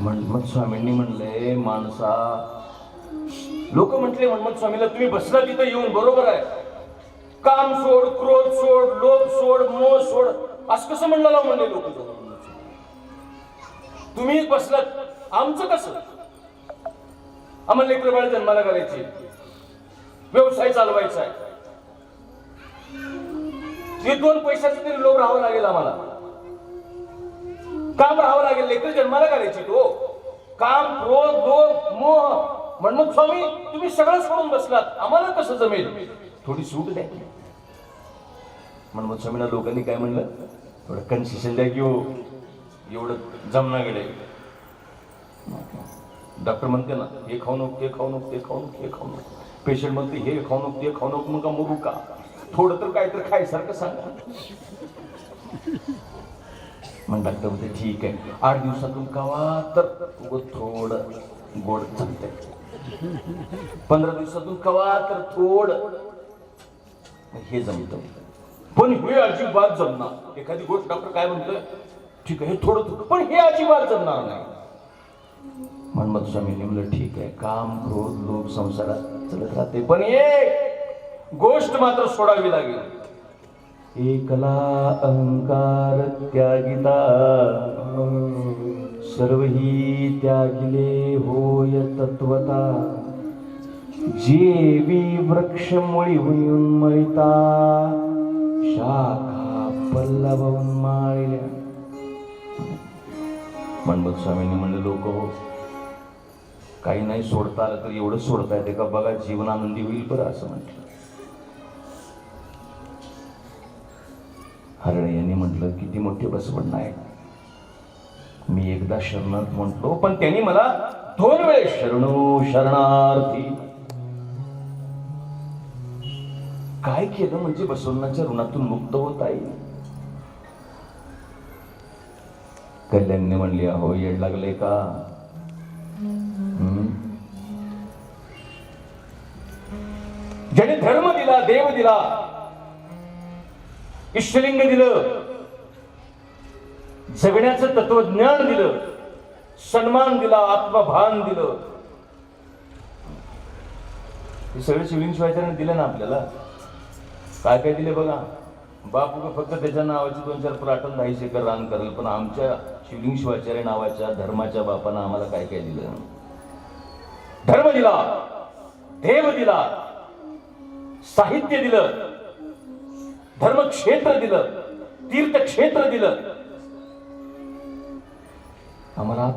मन्मथ स्वामींनी म्हणले माणसा लोक म्हटले मन्मथ स्वामीला तुम्ही बसला तिथं येऊन बरोबर आहे. काम सोड क्रोध सोड लोभ सोड मोह सोड असं कसं म्हणलं म्हणले लोक तुम्ही बसलात. आमचं कसं? आम्हाला लेकर बाळ जन्माला घालायची. व्यवसाय चालवायचा आहे. दोन पैशाचे तरी लोक राहावं लागेल आम्हाला. काम राहावं लागेल लेकर जन्माला घालायची तो. काम क्रोध लोभ मोह. म्हणून स्वामी तुम्ही सगळं सोडून बसलात. आम्हाला कसं जमेल? थोडी सूट द्या. म्हणून स्वामीला लोकांनी काय म्हणलं? थोडं कन्सेशन द्या की हो एवढं जमना गेले डॉक्टर म्हणते ना हे खाऊ नको ते खाऊ नको ते खाऊ नको हे खाऊ नको पेशंट म्हणते हे खाऊ नको ते खाऊ नको मग का मरू का थोडं तर काय तर खायसारखं सांगा. मग डॉक्टर होते ठीक आहे. आठ दिवसातून कवा तर थोड थोडं गोड चालते पंधरा दिवसातून कवा तर थोड. हे जमत. पण हे अजिबात जमणार एखादी गोष्ट डॉक्टर काय म्हणतोय? ठीक आहे हे थोडं थोडं. पण हे अजिबात जमणार नाही. मनमत स्वामींनी म्हणलं ठीक आहे काम क्रोध लोक संसारात चलत राहते. पण एक गोष्ट मात्र सोडावी लागेल. एकला अहंकार त्यागिता. सर्व ही त्यागिले होय तत्वता. जेवी वृक्ष मुळी होऊन मळिता शाखा पल्लव माळल्या. म्हणत स्वामींनी म्हणले लोक हो काही नाही सोडता आलं तर एवढं सोडता येते का? बघा जीवन आनंदी होईल बरं असं म्हटलं. हरणे यांनी म्हटलं किती मोठे बसवण आहे मी एकदा शरणात म्हटलो पण त्यांनी मला दोन वेळेस शरणो शरणार्थी. काय केलं म्हणजे बसवण्याच्या ऋणातून मुक्त होता येईल कल्याणने म्हणली अहो येड लागले का? हम्म? ज्याने धर्म दिला देव दिला इष्टलिंग दिलं. जगण्याचं तत्वज्ञान दिलं. सन्मान दिला आत्मभान दिलं. हे सगळे शिवलिंग शिवाचार्याने दिलं ना आपल्याला? काय काय दिले बघा? बापू फक्त त्याच्या नावाची दोन चार प्राटन दहा एकर रान करेल पण आमच्या शिवलिंग शिवाचार्य नावाच्या धर्माच्या बापानं आम्हाला काय काय दिलं? धर्म दिला देव दिला साहित्य दिलं. धर्मक्षेत्र दिलं तीर्थक्षेत्र दिलं. आम्हाला